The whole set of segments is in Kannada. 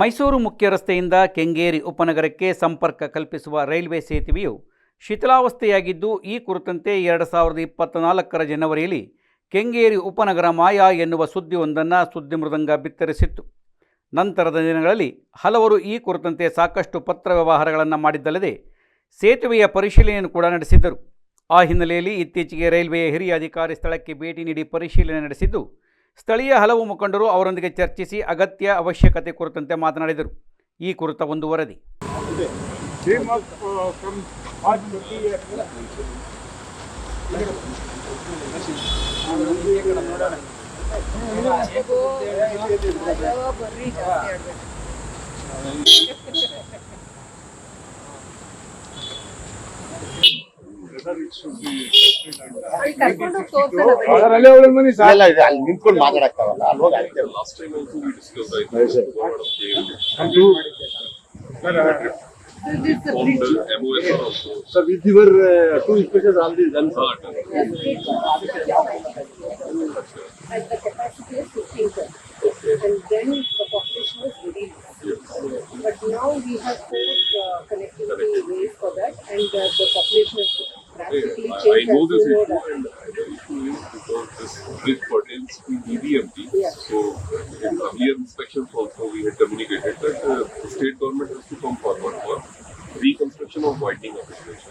ಮೈಸೂರು ಮುಖ್ಯ ರಸ್ತೆಯಿಂದ ಕೆಂಗೇರಿ ಉಪನಗರಕ್ಕೆ ಸಂಪರ್ಕ ಕಲ್ಪಿಸುವ ರೈಲ್ವೆ ಸೇತುವೆಯು ಶಿಥಿಲಾವಸ್ಥೆಯಾಗಿದ್ದು, ಈ ಕುರಿತಂತೆ ಎರಡು ಸಾವಿರದ ಇಪ್ಪತ್ತ್ನಾಲ್ಕರ ಜನವರಿಯಲ್ಲಿ ಕೆಂಗೇರಿ ಉಪನಗರ ಮಾಯಾ ಎನ್ನುವ ಸುದ್ದಿಯೊಂದನ್ನು ಸುದ್ದಿ ಮೃದಂಗ ಬಿತ್ತರಿಸಿತ್ತು. ನಂತರದ ದಿನಗಳಲ್ಲಿ ಹಲವರು ಈ ಕುರಿತಂತೆ ಸಾಕಷ್ಟು ಪತ್ರ ವ್ಯವಹಾರಗಳನ್ನು ಮಾಡಿದ್ದಲ್ಲದೆ ಸೇತುವೆಯ ಪರಿಶೀಲನೆಯನ್ನು ಕೂಡ ನಡೆಸಿದ್ದರು. ಆ ಹಿನ್ನೆಲೆಯಲ್ಲಿ ಇತ್ತೀಚೆಗೆ ರೈಲ್ವೆಯ ಹಿರಿಯ ಅಧಿಕಾರಿ ಸ್ಥಳಕ್ಕೆ ಭೇಟಿ ನೀಡಿ ಪರಿಶೀಲನೆ ನಡೆಸಿದ್ದು ಸ್ಥಳೀಯ ಹಲವು ಮುಖಂಡರು ಅವರೊಂದಿಗೆ ಚರ್ಚಿಸಿ ಅಗತ್ಯ ಅವಶ್ಯಕತೆ ಕುರಿತಂತೆ ಮಾತನಾಡಿದರು. ಈ ಕುರಿತ ಒಂದು ವರದಿ. On bridge. the MOS also. So with your uh, two inspectors already done sir. Ah. And the capacity is fifteen ton. And then the population very less. But now we have four uh, connectivity ways for that and uh, the population is I, know this issue and the issue is because this bridge pertains to EDMT. Yeah. So in earlier inspections also we had communicated that uh, the state government has to come forward for reconstruction of widening of the bridge.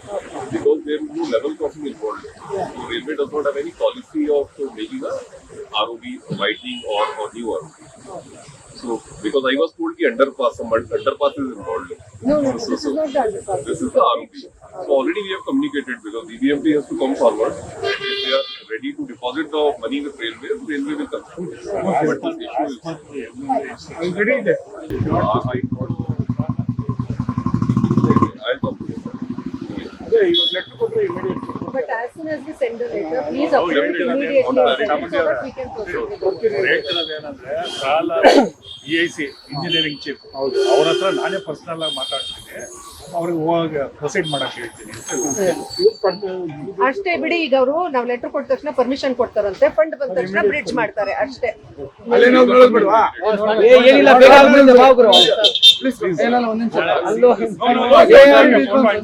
Because there is no level crossing involved. So railway does not have any policy of uh, making a ROB widening or, or new ROB. So because I was told the underpass, some underpass is involved. No, no, this is not the underpass. This is the ROP. So already we have communicated because E EBMP has to come forward. If they are ready to deposit the money with railway, railway will come. But this issue is, already ಇದೆ uh, I thought, I'll come to you. ಅದೇ ಇವಾಗ ಲೆಕ್ಕ ಕೊಟ್ಟರೆ immediate But as soon as we send the letter, please Oh, approve it definitely. immediately Okay. so that we can proceed with it. ಹೇಳ್ತಿರೋದೇನಂದ್ರೆ ಸಾಲ E I C engineering chief ಹೌದು ಅವ್ರ ಹತ್ರ ನಾನೇ ಪರ್ಸನಲ್ ಆಗಿ ಮಾತಾಡ್ತೀನಿ ಅವ್ರಿಗೆ ಹೋಗಿ ಪ್ರೊಸೀಡ್ ಮಾಡಕ್ ಹೇಳ್ತೀನಿ ಅಷ್ಟೇ ಬಿಡಿ ಈಗ ಅವರು ನಾವು ಲೆಟರ್ ಕೊಟ್ಟ ತಕ್ಷಣ ಪರ್ಮಿಷನ್ ಕೊಡ್ತಾರಂತೆ ಫಂಡ್ ಬಂದ ತಕ್ಷಣ ಬ್ರಿಡ್ಜ್ ಮಾಡ್ತಾರೆ ಅಷ್ಟೇ.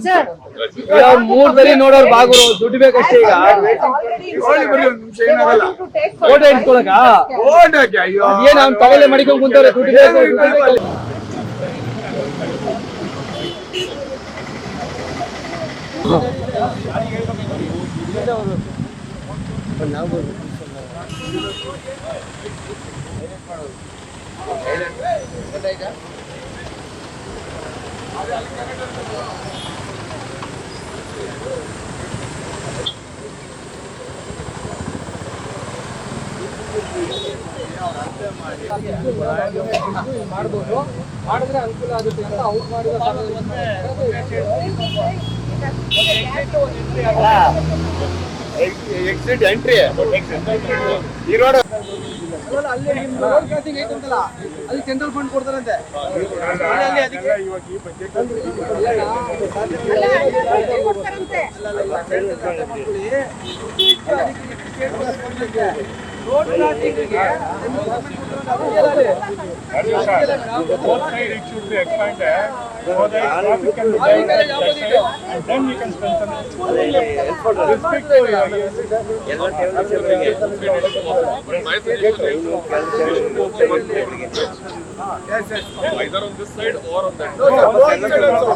ಸರ್ ಮೂರ್ ನೋಡೋರು ಬಾಗುರು ದುಡ್ಡು ಬೇಕಷ್ಟೇ ಈಗ. ಓಟ ಬರ್ರಿ ಒಂದ್ ನಿಮಿಷ ಏನಾಗಲ್ಲ. ಫೋಟೋ ಇಟ್ಕೊಳಕ ಏನ್ ಅವ್ನ್ ತಗಲೆ ಮಡಿಕೊಂಡ್ ಕುಂತಾರೆ ದುಡ್ಡು ಬೇಕು ದುಡ್ಡು ಬೇಕು. ಮಾಡ್ಬೋದು. ಮಾಡಿದ್ರೆ ಅನುಕೂಲ ಆಗುತ್ತೆ ಅಂತ ಅವ್ರು ಮಾಡಿದ ಎಕ್ಸಿಟ್ ಎಂಟ್ರಿ ಈ ರೋಡ್ ಅಲ್ಲಿ ಸೆಂಟ್ರಲ್ ಫಂಡ್ ಕೊಡ್ತಾರಂತೆ ಈ budget for the traffic can be diverted at that time, and then we can spend some respect for your ears. My suggestion is you should go one Yes, yes. Either on this side or on that. No, no, both sides also.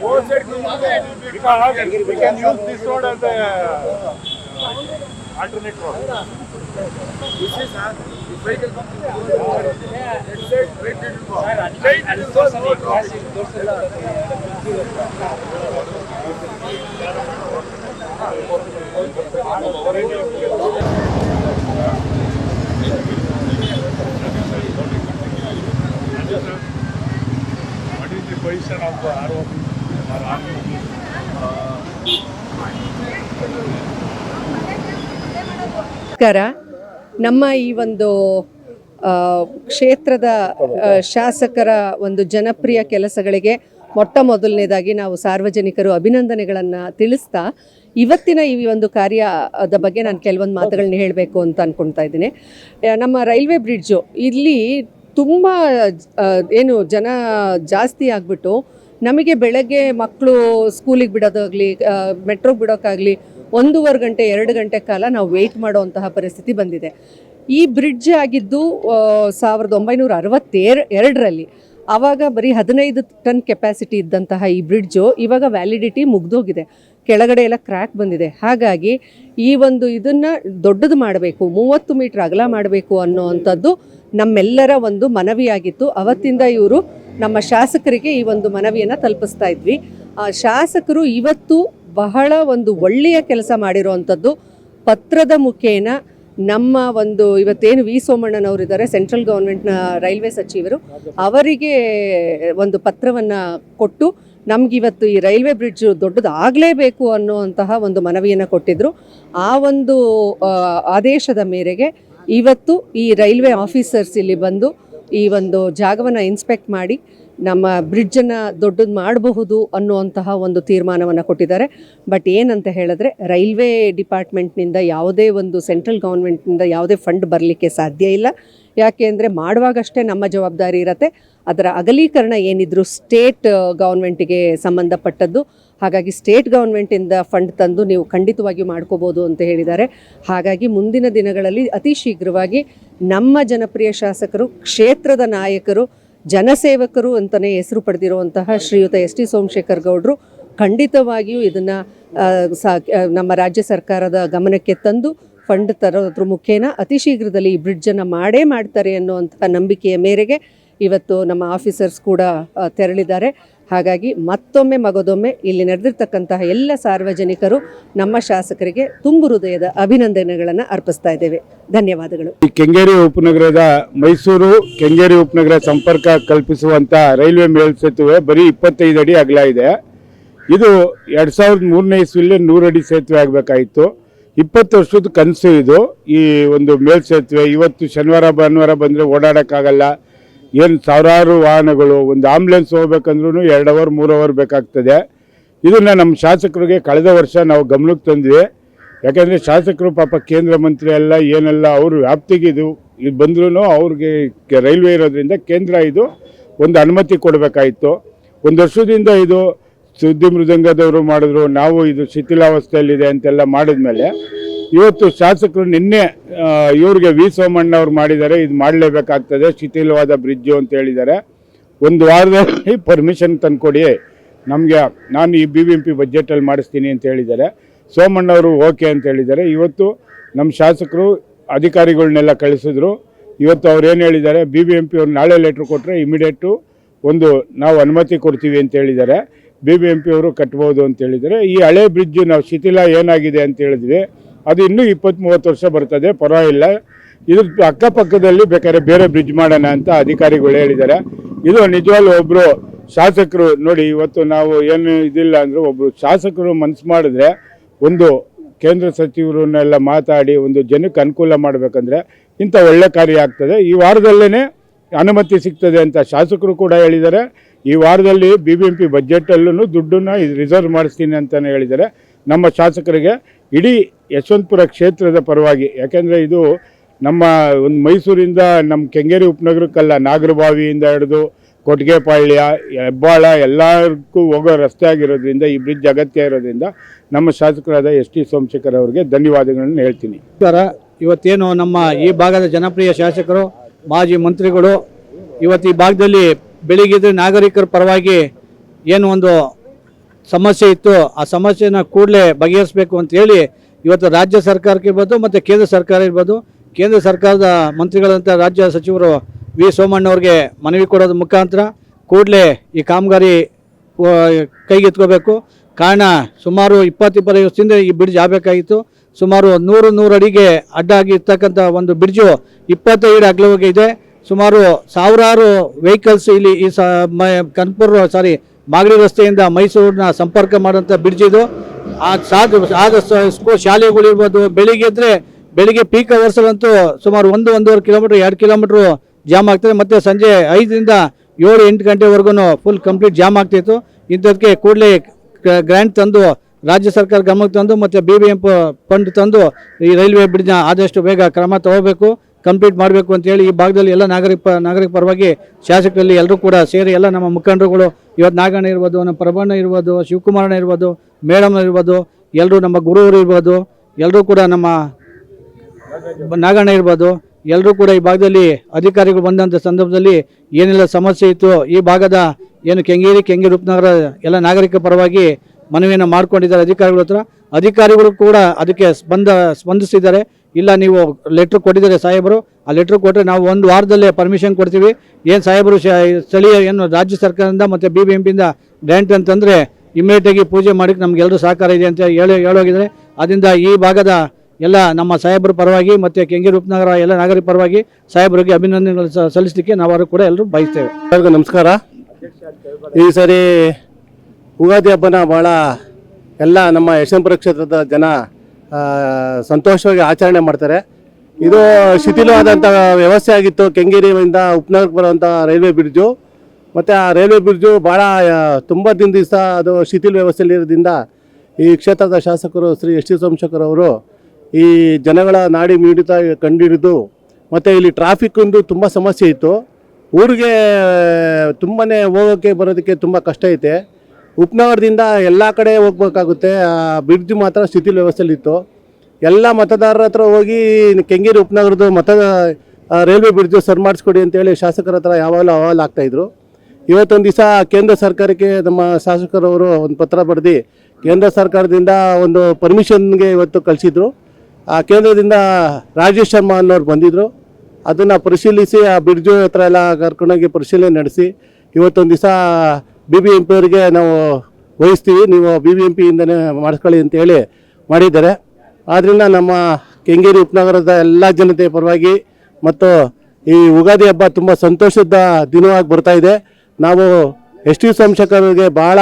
Both sides. Both sides. Because we can use this road as a alternate road. This is ಪರಿಸರ ಬಗ್ಗೆ ನಮ್ಮ ಈ ಒಂದು ಕ್ಷೇತ್ರದ ಶಾಸಕರ ಒಂದು ಜನಪ್ರಿಯ ಕೆಲಸಗಳಿಗೆ ಮೊಟ್ಟ ಮೊದಲನೇದಾಗಿ ನಾವು ಸಾರ್ವಜನಿಕರು ಅಭಿನಂದನೆಗಳನ್ನು ತಿಳಿಸ್ತಾ, ಇವತ್ತಿನ ಈ ಒಂದು ಕಾರ್ಯದ ಬಗ್ಗೆ ನಾನು ಕೆಲವೊಂದು ಮಾತುಗಳನ್ನ ಹೇಳಬೇಕು ಅಂತ ಅಂದ್ಕೊಳ್ತಾ ಇದ್ದೀನಿ. ನಮ್ಮ ರೈಲ್ವೆ ಬ್ರಿಡ್ಜು, ಇಲ್ಲಿ ತುಂಬ ಏನು ಜನ ಜಾಸ್ತಿ ಆಗಿಬಿಟ್ಟು ನಮಗೆ ಬೆಳಗ್ಗೆ ಮಕ್ಕಳು ಸ್ಕೂಲಿಗೆ ಬಿಡೋದಾಗಲಿ ಮೆಟ್ರೋಗೆ ಬಿಡೋಕ್ಕಾಗಲಿ ಒಂದೂವರೆ ಗಂಟೆ, ಎರಡು ಗಂಟೆ ಕಾಲ ನಾವು ವೆಯ್ಟ್ ಮಾಡುವಂತಹ ಪರಿಸ್ಥಿತಿ ಬಂದಿದೆ. ಈ ಬ್ರಿಡ್ಜ್ ಆಗಿದ್ದು ಸಾವಿರದ ಒಂಬೈನೂರ ಅರವತ್ತೇರ್, ಎರಡರಲ್ಲಿ ಆವಾಗ ಬರೀ ಹದಿನೈದು ಟನ್ ಕೆಪಾಸಿಟಿ ಇದ್ದಂತಹ ಈ ಬ್ರಿಡ್ಜು ಇವಾಗ ವ್ಯಾಲಿಡಿಟಿ ಮುಗ್ದೋಗಿದೆ. ಕೆಳಗಡೆ ಎಲ್ಲ ಕ್ರ್ಯಾಕ್ ಬಂದಿದೆ. ಹಾಗಾಗಿ ಈ ಒಂದು ಇದನ್ನು ದೊಡ್ಡದು ಮಾಡಬೇಕು, ಮೂವತ್ತು ಮೀಟ್ರ್ ಅಗಲ ಮಾಡಬೇಕು ಅನ್ನೋವಂಥದ್ದು ನಮ್ಮೆಲ್ಲರ ಒಂದು ಮನವಿಯಾಗಿತ್ತು. ಅವತ್ತಿಂದ ಇವರು ನಮ್ಮ ಶಾಸಕರಿಗೆ ಈ ಒಂದು ಮನವಿಯನ್ನು ತಲುಪಿಸ್ತಾ ಇದ್ವಿ. ಶಾಸಕರು ಇವತ್ತು ಬಹಳ ಒಂದು ಒಳ್ಳೆಯ ಕೆಲಸ ಮಾಡಿರುವಂಥದ್ದು. ಪತ್ರದ ಮುಖೇನ ನಮ್ಮ ಒಂದು ಇವತ್ತೇನು ವಿ. ಸೋಮಣ್ಣನವರಿದ್ದಾರೆ, ಸೆಂಟ್ರಲ್ ಗೌರ್ಮೆಂಟ್ನ ರೈಲ್ವೆ ಸಚಿವರು, ಅವರಿಗೆ ಒಂದು ಪತ್ರವನ್ನು ಕೊಟ್ಟು ನಮಗಿವತ್ತು ಈ ರೈಲ್ವೆ ಬ್ರಿಡ್ಜ್ ದೊಡ್ಡದಾಗಲೇಬೇಕು ಅನ್ನುವಂತಹ ಒಂದು ಮನವಿಯನ್ನು ಕೊಟ್ಟಿದ್ದರು ಆ ಒಂದು ಆದೇಶದ ಮೇರೆಗೆ ಇವತ್ತು ಈ ರೈಲ್ವೆ ಆಫೀಸರ್ಸ್ ಇಲ್ಲಿ ಬಂದು ಈ ಒಂದು ಜಾಗವನ್ನು ಇನ್ಸ್ಪೆಕ್ಟ್ ಮಾಡಿ ನಮ್ಮ ಬ್ರಿಡ್ಜನ್ನು ದೊಡ್ಡದು ಮಾಡಬಹುದು ಅನ್ನುವಂತಹ ಒಂದು ತೀರ್ಮಾನವನ್ನು ಕೊಟ್ಟಿದ್ದಾರೆ. ಬಟ್ ಏನಂತ ಹೇಳಿದ್ರೆ, ರೈಲ್ವೆ ಡಿಪಾರ್ಟ್ಮೆಂಟ್ನಿಂದ ಯಾವುದೇ ಒಂದು ಸೆಂಟ್ರಲ್ ಗೌರ್ಮೆಂಟ್ನಿಂದ ಯಾವುದೇ ಫಂಡ್ ಬರಲಿಕ್ಕೆ ಸಾಧ್ಯ ಇಲ್ಲ. ಯಾಕೆ ಅಂದರೆ, ಮಾಡುವಾಗಷ್ಟೇ ನಮ್ಮ ಜವಾಬ್ದಾರಿ ಇರತ್ತೆ. ಅದರ ಅಗಲೀಕರಣ ಏನಿದ್ರು ಸ್ಟೇಟ್ ಗೌರ್ಮೆಂಟಿಗೆ ಸಂಬಂಧಪಟ್ಟದ್ದು. ಹಾಗಾಗಿ ಸ್ಟೇಟ್ ಗೌರ್ಮೆಂಟಿಂದ ಫಂಡ್ ತಂದು ನೀವು ಖಂಡಿತವಾಗಿಯೂ ಮಾಡ್ಕೋಬೋದು ಅಂತ ಹೇಳಿದ್ದಾರೆ. ಹಾಗಾಗಿ ಮುಂದಿನ ದಿನಗಳಲ್ಲಿ ಅತಿ ಶೀಘ್ರವಾಗಿ ನಮ್ಮ ಜನಪ್ರಿಯ ಶಾಸಕರು, ಕ್ಷೇತ್ರದ ನಾಯಕರು ಜನಸೇವಕರು ಅಂತಲೇ ಹೆಸರು ಪಡೆದಿರುವಂತಹ ಶ್ರೀಯುತ ಎಸ್ ಟಿ ಸೋಮಶೇಖರ್ ಗೌಡರು ಖಂಡಿತವಾಗಿಯೂ ಇದನ್ನು ನಮ್ಮ ರಾಜ್ಯ ಸರ್ಕಾರದ ಗಮನಕ್ಕೆ ತಂದು ಫಂಡ್ ತರೋದ್ರ ಮುಖೇನ ಅತಿ ಶೀಘ್ರದಲ್ಲಿ ಈ ಬ್ರಿಡ್ಜನ್ನು ಮಾಡೇ ಮಾಡ್ತಾರೆ ಅನ್ನುವಂಥ ನಂಬಿಕೆಯ ಮೇರೆಗೆ ಇವತ್ತು ನಮ್ಮ ಆಫೀಸರ್ಸ್ ಕೂಡ ತೆರಳಿದ್ದಾರೆ. ಹಾಗಾಗಿ ಮತ್ತೊಮ್ಮೆ ಮಗದೊಮ್ಮೆ ಇಲ್ಲಿ ನಡೆದಿರ್ತಕ್ಕಂತಹ ಎಲ್ಲ ಸಾರ್ವಜನಿಕರು ನಮ್ಮ ಶಾಸಕರಿಗೆ ತುಂಬು ಹೃದಯದ ಅಭಿನಂದನೆಗಳನ್ನು ಅರ್ಪಿಸ್ತಾ ಇದ್ದೇವೆ. ಧನ್ಯವಾದಗಳು. ಈ ಕೆಂಗೇರಿ ಉಪನಗರದ ಮೈಸೂರು ಕೆಂಗೇರಿ ಉಪನಗರ ಸಂಪರ್ಕ ಕಲ್ಪಿಸುವಂತ ರೈಲ್ವೆ ಮೇಲ್ಸೇತುವೆ ಬರೀ ಇಪ್ಪತ್ತೈದು ಅಡಿ ಅಗಲ ಇದೆ. ಇದು ಎರಡು ಸಾವಿರದ ಮೂರನೇ ಇಸ್ವಿಲಿ ನೂರಡಿ ಸೇತುವೆ ಆಗಬೇಕಾಯಿತು. ಇಪ್ಪತ್ತು ವರ್ಷದ ಕನಸು ಇದು. ಈ ಒಂದು ಮೇಲ್ಸೇತುವೆ ಇವತ್ತು ಶನಿವಾರ ಭಾನುವಾರ ಬಂದರೆ ಓಡಾಡೋಕ್ಕಾಗಲ್ಲ. ಏನು ಸಾವಿರಾರು ವಾಹನಗಳು, ಒಂದು ಆಂಬ್ಯುಲೆನ್ಸ್ ಹೋಗ್ಬೇಕಂದ್ರೂ ಎರಡು ಅವರ್ ಮೂರು ಅವರ್ ಬೇಕಾಗ್ತದೆ. ಇದನ್ನು ನಮ್ಮ ಶಾಸಕರಿಗೆ ಕಳೆದ ವರ್ಷ ನಾವು ಗಮನಕ್ಕೆ ತಂದ್ವಿ. ಯಾಕೆಂದರೆ ಶಾಸಕರು ಪಾಪ ಕೇಂದ್ರ ಮಂತ್ರಿ ಎಲ್ಲ ಏನೆಲ್ಲ ಅವ್ರ ವ್ಯಾಪ್ತಿಗೆ ಇದು ಇದು ಬಂದ್ರೂ ಅವ್ರಿಗೆ ರೈಲ್ವೆ ಇರೋದ್ರಿಂದ ಕೇಂದ್ರ ಇದು ಒಂದು ಅನುಮತಿ ಕೊಡಬೇಕಾಯಿತು. ಒಂದು ವರ್ಷದಿಂದ ಇದು ಸುದ್ದಿ ಮೃದಂಗದವರು ಮಾಡಿದ್ರು, ನಾವು ಇದು ಶಿಥಿಲಾವಸ್ಥೆಯಲ್ಲಿದೆ ಅಂತೆಲ್ಲ ಮಾಡಿದ್ಮೇಲೆ ಇವತ್ತು ಶಾಸಕರು ನಿನ್ನೆ ಇವ್ರಿಗೆ ವಿ ಸೋಮಣ್ಣ ಅವ್ರು ಮಾಡಿದ್ದಾರೆ, ಇದು ಮಾಡಲೇಬೇಕಾಗ್ತದೆ, ಶಿಥಿಲವಾದ ಬ್ರಿಡ್ಜ್ ಅಂತ ಹೇಳಿದ್ದಾರೆ. ಒಂದು ವಾರದಲ್ಲಿ ಪರ್ಮಿಷನ್ ತಂದುಕೊಡಿ. ನಮಗೆ, ನಾನು ಈ ಬಿ ಬಿ ಎಂ ಪಿ ಬಜೆಟಲ್ಲಿ ಮಾಡಿಸ್ತೀನಿ ಅಂತ ಹೇಳಿದ್ದಾರೆ. ಸೋಮಣ್ಣವರು ಓಕೆ ಅಂತ ಹೇಳಿದ್ದಾರೆ. ಇವತ್ತು ನಮ್ಮ ಶಾಸಕರು ಅಧಿಕಾರಿಗಳನ್ನೆಲ್ಲ ಕಳಿಸಿದ್ರು. ಇವತ್ತು ಅವ್ರು ಏನು ಹೇಳಿದ್ದಾರೆ ಬಿ ಬಿ ಎಂ ಪಿ ಅವ್ರು ನಾಳೆ ಲೆಟ್ರ್ ಕೊಟ್ಟರೆ ಇಮಿಡಿಯೇಟು ಒಂದು ನಾವು ಅನುಮತಿ ಕೊಡ್ತೀವಿ ಅಂತ ಹೇಳಿದ್ದಾರೆ. ಬಿ ಬಿ ಎಂ ಪಿ ಅವರು ಕಟ್ಬೋದು ಅಂತ ಹೇಳಿದ್ದಾರೆ. ಈ ಹಳೆ ಬ್ರಿಡ್ಜು ನಾವು ಶಿಥಿಲ ಏನಾಗಿದೆ ಅಂತ ಹೇಳಿದ್ವಿ. ಅದು ಇನ್ನೂ ಇಪ್ಪತ್ತ್ ಮೂವತ್ತು ವರ್ಷ ಬರ್ತದೆ, ಪರವಾಗಿಲ್ಲ. ಇದ್ರ ಅಕ್ಕಪಕ್ಕದಲ್ಲಿ ಬೇಕಾದ್ರೆ ಬೇರೆ ಬ್ರಿಡ್ಜ್ ಮಾಡೋಣ ಅಂತ ಅಧಿಕಾರಿಗಳು ಹೇಳಿದ್ದಾರೆ. ಇದು ನಿಜವಾಗ್ಲೂ ಒಬ್ಬರು ಶಾಸಕರು ನೋಡಿ, ಇವತ್ತು ನಾವು ಏನು ಇದಿಲ್ಲ ಅಂದ್ರೆ ಒಬ್ಬರು ಶಾಸಕರು ಮನಸ್ಸು ಮಾಡಿದ್ರೆ ಒಂದು ಕೇಂದ್ರ ಸಚಿವರನ್ನೆಲ್ಲ ಮಾತಾಡಿ ಒಂದು ಜನಕ್ಕೆ ಅನುಕೂಲ ಮಾಡಬೇಕಂದ್ರೆ ಇಂಥ ಒಳ್ಳೆ ಕಾರ್ಯ ಆಗ್ತದೆ. ಈ ವಾರದಲ್ಲೇ ಅನುಮತಿ ಸಿಗ್ತದೆ ಅಂತ ಶಾಸಕರು ಕೂಡ ಹೇಳಿದ್ದಾರೆ. ಈ ವಾರದಲ್ಲಿ ಬಿ ಬಿ ಎಂ ಪಿ ಬಜೆಟಲ್ಲೂ ದುಡ್ಡನ್ನು ರಿಸರ್ವ್ ಮಾಡಿಸ್ತೀನಿ ಅಂತಲೇ ಹೇಳಿದ್ದಾರೆ. ನಮ್ಮ ಶಾಸಕರಿಗೆ ಇಡೀ ಯಶವಂತಪುರ ಕ್ಷೇತ್ರದ ಪರವಾಗಿ, ಯಾಕೆಂದರೆ ಇದು ನಮ್ಮ ಒಂದು ಮೈಸೂರಿಂದ ನಮ್ಮ ಕೆಂಗೇರಿ ಉಪನಗರಕ್ಕಲ್ಲ, ನಾಗರಬಾವಿಯಿಂದ ಹಿಡಿದು ಕೊಟ್ಟಿಗೆಪಾಳ್ಯ ಹೆಬ್ಬಾಳ ಎಲ್ಲರಿಗೂ ಹೋಗೋ ರಸ್ತೆ ಆಗಿರೋದ್ರಿಂದ, ಈ ಬ್ರಿಡ್ಜ್ ಅಗತ್ಯ ಇರೋದ್ರಿಂದ ನಮ್ಮ ಶಾಸಕರಾದ ಎಸ್ ಟಿ ಸೋಮಶೇಖರ್ ಅವರಿಗೆ ಧನ್ಯವಾದಗಳನ್ನು ಹೇಳ್ತೀನಿ. ಸರ, ಇವತ್ತೇನು ನಮ್ಮ ಈ ಭಾಗದ ಜನಪ್ರಿಯ ಶಾಸಕರು, ಮಾಜಿ ಮಂತ್ರಿಗಳು, ಇವತ್ತು ಈ ಭಾಗದಲ್ಲಿ ಬೆಳಿಗ್ಗೆ ನಾಗರಿಕರ ಪರವಾಗಿ ಏನು ಒಂದು ಸಮಸ್ಯೆ ಇತ್ತು, ಆ ಸಮಸ್ಯೆನ ಕೂಡಲೇ ಬಗೆಹರಿಸಬೇಕು ಅಂತ ಹೇಳಿ ಇವತ್ತು ರಾಜ್ಯ ಸರ್ಕಾರಕ್ಕೆ ಇರ್ಬೋದು ಮತ್ತು ಕೇಂದ್ರ ಸರ್ಕಾರ ಇರ್ಬೋದು, ಕೇಂದ್ರ ಸರ್ಕಾರದ ಮಂತ್ರಿಗಳಂತ ರಾಜ್ಯ ಸಚಿವರು ವಿ ಸೋಮಣ್ಣವ್ರಿಗೆ ಮನವಿ ಕೊಡೋದ್ರ ಮುಖಾಂತರ ಕೂಡಲೇ ಈ ಕಾಮಗಾರಿ ಕೈಗೆತ್ಕೋಬೇಕು. ಕಾರಣ ಸುಮಾರು ಇಪ್ಪತ್ತು ಇಪ್ಪತ್ತೈದು ವರ್ಷದಿಂದ ಈ ಬ್ರಿಡ್ಜ್ ಆಗಬೇಕಾಗಿತ್ತು. ಸುಮಾರು ನೂರು ನೂರು ಅಡಿಗೆ ಅಡ್ಡ ಆಗಿರ್ತಕ್ಕಂಥ ಒಂದು ಬ್ರಿಡ್ಜು ಇಪ್ಪತ್ತೈದು ಅಗಲವಾಗಿ ಇದೆ ಸುಮಾರು ಸಾವಿರಾರು ವೆಹಿಕಲ್ಸ್ ಇಲ್ಲಿ ಈ ಸ ಕನ್ಪುರ್ ಸಾರಿ ಮಾಗಡಿ ರಸ್ತೆಯಿಂದ ಮೈಸೂರಿನ ಸಂಪರ್ಕ ಮಾಡುವಂಥ ಬ್ರಿಡ್ಜ್ ಇದು. ಆ ಸಾಧು ಆದ ಸ- ಸ್ಕೂ- ಶಾಲೆಗಳಿರ್ಬೋದು ಬೆಳಿಗ್ಗೆ ಇದ್ದರೆ ಬೆಳಿಗ್ಗೆ ಪೀಕ್ ಅವರ್ಸಲ್ಲಂತೂ ಸುಮಾರು ಒಂದು, ಒಂದೂವರೆ ಕಿಲೋಮೀಟ್ರ್ ಎರಡು ಕಿಲೋಮೀಟ್ರು ಜಾಮ್ ಆಗ್ತದೆ. ಮತ್ತು ಸಂಜೆ ಐದರಿಂದ ಏಳು, ಎಂಟು ಗಂಟೆವರೆಗೂ ಫುಲ್ ಕಂಪ್ಲೀಟ್ ಜಾಮ್ ಆಗ್ತಿತ್ತು. ಇಂಥದಕ್ಕೆ ಕೂಡಲೇ ಗ್ರ್ಯಾಂಡ್ ತಂದು ರಾಜ್ಯ ಸರ್ಕಾರ ಗಮನಕ್ಕೆ ತಂದು ಮತ್ತು ಬಿ ಬಿ ಎಂ ಫಂಡ್ ತಂದು ಈ ರೈಲ್ವೆ ಬ್ರಿಡ್ಜ್ನ ಆದಷ್ಟು ಬೇಗ ಕ್ರಮ ತಗೋಬೇಕು. ಕಂಪ್ಲೀಟ್ ಮಾಡಬೇಕು ಅಂತೇಳಿ ಈ ಭಾಗದಲ್ಲಿ ಎಲ್ಲ ನಾಗರಿಕ ನಾಗರಿಕ ಪರವಾಗಿ ಶಾಸಕರಲ್ಲಿ ಎಲ್ಲರೂ ಕೂಡ ಸೇರಿ ಎಲ್ಲ ನಮ್ಮ ಮುಖಂಡರುಗಳು, ಇವತ್ತು ನಾಗಣ್ಣ ಇರ್ಬೋದು, ನಮ್ಮ ಪ್ರಭಣ್ಣ ಇರ್ಬೋದು, ಶಿವಕುಮಾರಣ್ಣ ಇರ್ಬೋದು, ಮೇಡಮ್ ಇರ್ಬೋದು, ಎಲ್ಲರೂ ನಮ್ಮ ಗುರುವರು ಇರ್ಬೋದು, ಎಲ್ಲರೂ ಕೂಡ ನಮ್ಮ ನಾಗಣ್ಣ ಇರ್ಬೋದು, ಎಲ್ಲರೂ ಕೂಡ ಈ ಭಾಗದಲ್ಲಿ ಅಧಿಕಾರಿಗಳು ಬಂದಂಥ ಸಂದರ್ಭದಲ್ಲಿ ಏನೆಲ್ಲ ಸಮಸ್ಯೆ ಇತ್ತು, ಈ ಭಾಗದ ಏನು ಕೆಂಗೇರಿ ಕೆಂಗೇರಿ ಉಪನಗರ ಎಲ್ಲ ನಾಗರಿಕ ಪರವಾಗಿ ಮನವಿಯನ್ನು ಮಾಡ್ಕೊಂಡಿದ್ದಾರೆ ಅಧಿಕಾರಿಗಳ ಹತ್ರ. ಅಧಿಕಾರಿಗಳು ಕೂಡ ಅದಕ್ಕೆ ಸ್ಪಂದ ಸ್ಪಂದಿಸಿದ್ದಾರೆ. ಇಲ್ಲ ನೀವು ಲೆಟ್ರ್ ಕೊಟ್ಟಿದ್ದಾರೆ ಸಾಹೇಬರು, ಆ ಲೆಟ್ರ್ ಕೊಟ್ಟರೆ ನಾವು ಒಂದು ವಾರದಲ್ಲೇ ಪರ್ಮಿಷನ್ ಕೊಡ್ತೀವಿ. ಏನು ಸಾಹೇಬರು ಸ್ಥಳೀಯ ಏನು ರಾಜ್ಯ ಸರ್ಕಾರದಿಂದ ಮತ್ತು ಬಿ ಬಿ ಎಂ ಪಿಯಿಂದ ಗ್ರ್ಯಾಂಟ್ ಅಂತಂದರೆ ಇಮಿಡಿಯೇಟಾಗಿ ಪೂಜೆ ಮಾಡಿಕ್ಕೆ ನಮಗೆಲ್ಲರೂ ಸಹಕಾರ ಇದೆ ಅಂತ ಹೇಳಿ ಹೇಳೋಗಿದ್ದಾರೆ ಅದರಿಂದ ಈ ಭಾಗದ ಎಲ್ಲ ನಮ್ಮ ಸಾಹೇಬರ ಪರವಾಗಿ ಮತ್ತು ಕೆಂಗೇರಿ ಉಪನಗರ ಎಲ್ಲ ನಾಗರಿಕ ಪರವಾಗಿ ಸಾಹೇಬರಿಗೆ ಅಭಿನಂದನೆಗಳು ಸಲ್ಲಿಸಲಿಕ್ಕೆ ನಾವು ಕೂಡ ಎಲ್ಲರೂ ಬಯಸ್ತೇವೆ. ಎಲ್ಲರಿಗೂ ನಮಸ್ಕಾರ. ಈ ಸರಿ ಯುಗಾದಿ ಹಬ್ಬನ ಭಾಳ ಎಲ್ಲ ನಮ್ಮ ಯಶವಂತಪುರ ಕ್ಷೇತ್ರದ ಜನ ಸಂತೋಷವಾಗಿ ಆಚರಣೆ ಮಾಡ್ತಾರೆ. ಇದು ಶಿಥಿಲವಾದಂಥ ವ್ಯವಸ್ಥೆ ಆಗಿತ್ತು. ಕೆಂಗೇರಿಯಿಂದ ಉಪನಗರಕ್ಕೆ ಬರುವಂಥ ರೈಲ್ವೆ ಬ್ರಿಡ್ಜು. ಮತ್ತು ಆ ರೈಲ್ವೆ ಬ್ರಿಡ್ಜು ಭಾಳ ತುಂಬ ದಿನ ದಿವಸ ಅದು ಶಿಥಿಲ ವ್ಯವಸ್ಥೆಯಲ್ಲಿರೋದ್ರಿಂದ ಈ ಕ್ಷೇತ್ರದ ಶಾಸಕರು ಶ್ರೀ ಎಸ್ ಟಿ ಸೋಮಶೇಖರ್ ಅವರು ಈ ಜನಗಳ ನಾಡಿ ಮೀಡಿತ ಕಂಡಿಡಿದು ಮತ್ತು ಇಲ್ಲಿ ಟ್ರಾಫಿಕ್ ಒಂದು ತುಂಬ ಸಮಸ್ಯೆ ಇತ್ತು. ಊರಿಗೆ ತುಂಬಾ ಹೋಗೋಕ್ಕೆ ಬರೋದಕ್ಕೆ ತುಂಬ ಕಷ್ಟ ಐತೆ. ಉಪನಗರದಿಂದ ಎಲ್ಲ ಕಡೆ ಹೋಗ್ಬೇಕಾಗುತ್ತೆ. ಬ್ರಿಡ್ಜ್ ಮಾತ್ರ ಸ್ಥಿತಿ ವ್ಯವಸ್ಥೆಯಲ್ಲಿತ್ತು. ಎಲ್ಲ ಮತದಾರರ ಹತ್ರ ಹೋಗಿ ಕೆಂಗೇರಿ ಉಪನಗರದ ಮತ ರೈಲ್ವೆ ಬ್ರಿಡ್ಜ್ ಸರ್ ಮಾಡಿಸ್ಕೊಡಿ ಅಂತೇಳಿ ಶಾಸಕರ ಹತ್ರ ಯಾವಾಗಲೂ ಅಹವಾಲು ಆಗ್ತಾಯಿದ್ರು ಇವತ್ತೊಂದು ದಿವಸ ಕೇಂದ್ರ ಸರ್ಕಾರಕ್ಕೆ ನಮ್ಮ ಶಾಸಕರವರು ಒಂದು ಪತ್ರ ಬರೆದು ಕೇಂದ್ರ ಸರ್ಕಾರದಿಂದ ಒಂದು ಪರ್ಮಿಷನ್ಗೆ ಇವತ್ತು ಕಳಿಸಿದ್ರು. ಆ, ಕೇಂದ್ರದಿಂದ ರಾಜೇಶ್ ಶರ್ಮಾ ಅನ್ನೋರು ಬಂದಿದ್ದರು ಅದನ್ನು ಪರಿಶೀಲಿಸಿ ಆ ಬ್ರಿಡ್ಜು ಹತ್ರ ಎಲ್ಲ ಕರ್ಕೊಂಡೋಗಿ ಪರಿಶೀಲನೆ ನಡೆಸಿ ಇವತ್ತೊಂದು ದಿವಸ ಬಿ ಬಿ ಎಂ ಪಿ ಅವರಿಗೆ ನಾವು ವಹಿಸ್ತೀವಿ. ನೀವು ಬಿ ಬಿ ಎಂ ಪಿಯಿಂದನೇ ಮಾಡಿಸ್ಕೊಳ್ಳಿ ಅಂತೇಳಿ ಮಾಡಿದ್ದಾರೆ. ಆದ್ದರಿಂದ ನಮ್ಮ ಕೆಂಗೇರಿ ಉಪನಗರದ ಎಲ್ಲ ಜನತೆ ಪರವಾಗಿ ಮತ್ತು ಈ ಯುಗಾದಿ ಹಬ್ಬ ತುಂಬ ಸಂತೋಷದ ದಿನವಾಗಿ ಬರ್ತಾ ಇದೆ. ನಾವು ಎಸ್ ಟಿ ಸಂಶಕರಿಗೆ ಭಾಳ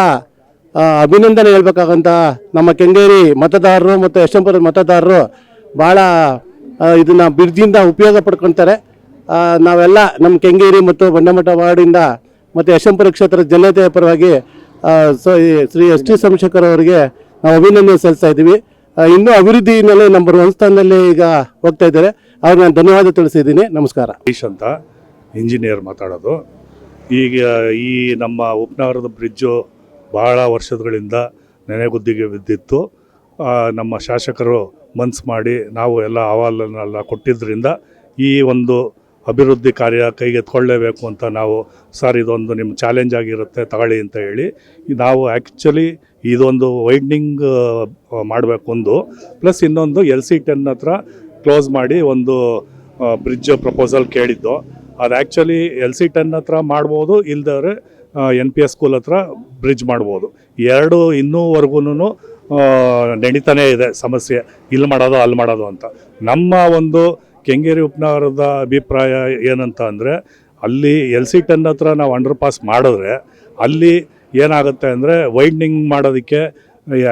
ಅಭಿನಂದನೆ ಹೇಳ್ಬೇಕಾಗಂತ ನಮ್ಮ ಕೆಂಗೇರಿ ಮತದಾರರು ಮತ್ತು ಯಶವಂತಪುರದ ಮತದಾರರು ಭಾಳ ಇದನ್ನು ಬಿರ್ಜಿಯಿಂದ ಉಪಯೋಗ ಪಡ್ಕೊತಾರೆ. ನಾವೆಲ್ಲ ನಮ್ಮ ಕೆಂಗೇರಿ ಮತ್ತು ಬಂಡಮಠ ವಾರ್ಡಿಂದ ಮತ್ತು ಯಶವಂತಪುರ ಕ್ಷೇತ್ರದ ಜನತೆಯ ಪರವಾಗಿ ಶ್ರೀ ಎಸ್ ಟಿ ಸೋಮಶೇಖರ್ ಅವರಿಗೆ ನಾವು ಅಭಿನಂದನೆ ಸಲ್ಲಿಸ್ತಾ ಇದ್ದೀವಿ. ಇನ್ನೂ ಹಿನ್ನೆಲೆ ನಂಬರ್ ಒನ್ ಸ್ಥಾನದಲ್ಲಿ ಈಗ ಹೋಗ್ತಾ ಇದ್ದಾರೆ. ಅವ್ರಿಗೆ ನಾನು ಧನ್ಯವಾದ ತಿಳಿಸಿದ್ದೀನಿ. ನಮಸ್ಕಾರ. ಈಶ್ ಅಂತ ಇಂಜಿನಿಯರ್ ಮಾತಾಡೋದು. ಈಗ, ಈ ನಮ್ಮ ಉಪನಗರದ ಬ್ರಿಡ್ಜು ಭಾಳ ವರ್ಷಗಳಿಂದ ನೆನೆಗುದ್ದಿಗೆ ಬಿದ್ದಿತ್ತು. ನಮ್ಮ ಶಾಸಕರು ಮನ್ಸು ಮಾಡಿ ನಾವು ಎಲ್ಲ ಅಹವಾಲನ್ನೆಲ್ಲ ಕೊಟ್ಟಿದ್ದರಿಂದ ಈ ಒಂದು ಅಭಿವೃದ್ಧಿ ಕಾರ್ಯ ಕೈಗೆತ್ಕೊಳ್ಳೇಬೇಕು ಅಂತ ನಾವು, ಸರ್, ಇದೊಂದು ನಿಮ್ಮ ಚಾಲೆಂಜ್ ಆಗಿರುತ್ತೆ, ತಗೊಳ್ಳಿ ಅಂತ ಹೇಳಿ, ನಾವು ಆ್ಯಕ್ಚುಲಿ ಇದೊಂದು ವೈಡ್ನಿಂಗ್ ಮಾಡಬೇಕು ಒಂದು. ಪ್ಲಸ್ ಇನ್ನೊಂದು ಎಲ್ ಸಿ ಟೆನ್ ಹತ್ರ ಕ್ಲೋಸ್ ಮಾಡಿ ಒಂದು ಬ್ರಿಡ್ಜ್ ಪ್ರಪೋಸಲ್ ಕೇಳಿದ್ದು. ಅದು ಆ್ಯಕ್ಚುಲಿ ಎಲ್ ಸಿ ಟೆನ್ ಹತ್ರ ಮಾಡ್ಬೋದು ಇಲ್ದವ್ರೆ ಎನ್ ಪಿ ಎಸ್ ಸ್ಕೂಲ್ ಹತ್ರ ಬ್ರಿಡ್ಜ್ ಮಾಡ್ಬೋದು. ಎರಡು ಇನ್ನೂವರೆಗೂ ನಡೀತಾನೇ ಇದೆ ಸಮಸ್ಯೆ. ಇಲ್ಲಿ ಮಾಡೋದು, ಅಲ್ಲಿ ಮಾಡೋದು ಅಂತ. ನಮ್ಮ ಒಂದು ಕೆಂಗೇರಿ ಉಪನಗರದ ಅಭಿಪ್ರಾಯ ಏನಂತ ಅಂದರೆ, ಅಲ್ಲಿ ಎಲ್ ಸಿ ಟೆನ್ ಹತ್ರ ನಾವು ಅಂಡರ್ ಪಾಸ್ ಮಾಡಿದ್ರೆ, ಅಲ್ಲಿ ಏನಾಗುತ್ತೆ ಅಂದರೆ ವೈಡ್ನಿಂಗ್ ಮಾಡೋದಕ್ಕೆ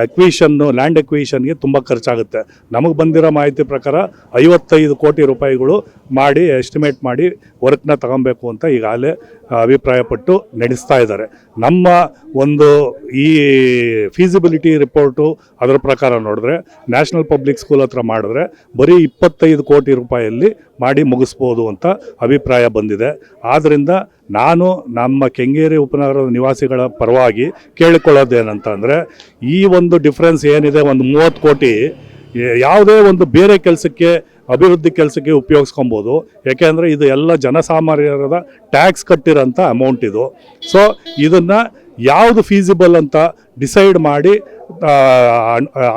ಅಕ್ವಿಷನ್ನು ಲ್ಯಾಂಡ್ ಅಕ್ವಿಷನ್ಗೆ ತುಂಬ ಖರ್ಚಾಗುತ್ತೆ. ನಮಗೆ ಬಂದಿರೋ ಮಾಹಿತಿ ಪ್ರಕಾರ ಐವತ್ತೈದು ಕೋಟಿ ರೂಪಾಯಿಗಳು ಮಾಡಿ ಎಸ್ಟಿಮೇಟ್ ಮಾಡಿ ವರ್ಕ್ನ ತಗೊಬೇಕು ಅಂತ ಈಗಾಗಲೇ ಅಭಿಪ್ರಾಯಪಟ್ಟು ನಡೆಸ್ತಾ ಇದ್ದಾರೆ. ನಮ್ಮ ಒಂದು ಈ ಫೀಸಿಬಿಲಿಟಿ ರಿಪೋರ್ಟು ಅದರ ಪ್ರಕಾರ ನೋಡಿದ್ರೆ ನ್ಯಾಷನಲ್ ಪಬ್ಲಿಕ್ ಸ್ಕೂಲ್ ಹತ್ರ ಮಾಡಿದ್ರೆ ಬರೀ ಇಪ್ಪತ್ತೈದು ಕೋಟಿ ರೂಪಾಯಲ್ಲಿ ಮಾಡಿ ಮುಗಿಸ್ಬೋದು ಅಂತ ಅಭಿಪ್ರಾಯ ಬಂದಿದೆ. ಆದ್ದರಿಂದ ನಾನು ನಮ್ಮ ಕೆಂಗೇರಿ ಉಪನಗರದ ನಿವಾಸಿಗಳ ಪರವಾಗಿ ಕೇಳಿಕೊಳ್ಳೋದೇನಂತ ಅಂದರೆ ಈ ಒಂದು ಡಿಫ್ರೆನ್ಸ್ ಏನಿದೆ? ಒಂದು ಮೂವತ್ತು ಕೋಟಿ ಯಾವುದೇ ಒಂದು ಬೇರೆ ಕೆಲಸಕ್ಕೆ ಅಭಿವೃದ್ಧಿ ಕೆಲಸಕ್ಕೆ ಉಪಯೋಗಿಸ್ಕೊಬೋದು. ಯಾಕೆಂದರೆ ಇದು ಎಲ್ಲ ಜನಸಾಮಾನ್ಯರದ ಟ್ಯಾಕ್ಸ್ ಕಟ್ಟಿರೋಂಥ ಅಮೌಂಟ್ ಇದು. ಸೊ ಇದನ್ನು ಯಾವುದು ಫೀಸಿಬಲ್ ಅಂತ ಡಿಸೈಡ್ ಮಾಡಿ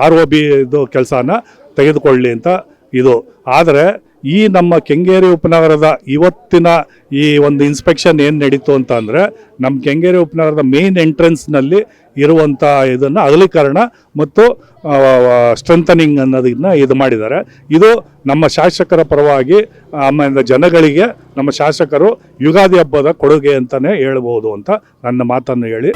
ಆರ್ ಒ ಬಿ ಇದು ಕೆಲಸನ ತೆಗೆದುಕೊಳ್ಳಿ ಅಂತ ಇದು. ಆದರೆ ಈ ನಮ್ಮ ಕೆಂಗೇರಿ ಉಪನಗರದ ಇವತ್ತಿನ ಈ ಒಂದು ಇನ್ಸ್ಪೆಕ್ಷನ್ ಏನು ನಡೀತು ಅಂತ ಅಂದರೆ ನಮ್ಮ ಕೆಂಗೇರಿ ಉಪನಗರದ ಮೇನ್ ಎಂಟ್ರೆನ್ಸ್ನಲ್ಲಿ ಇರುವಂಥ ಇದನ್ನು ಅಗಲೀಕರಣ ಮತ್ತು ಸ್ಟ್ರೆಂಥನಿಂಗ್ ಅನ್ನೋದನ್ನ ಇದು ಮಾಡಿದ್ದಾರೆ. ಇದು ನಮ್ಮ ಶಾಸಕರ ಪರವಾಗಿ, ಆಮೇಲೆ ಜನಗಳಿಗೆ, ನಮ್ಮ ಶಾಸಕರು ಯುಗಾದಿ ಹಬ್ಬದ ಕೊಡುಗೆ ಅಂತಲೇ ಹೇಳ್ಬೋದು ಅಂತ ನನ್ನ ಮಾತನ್ನು ಹೇಳಿ.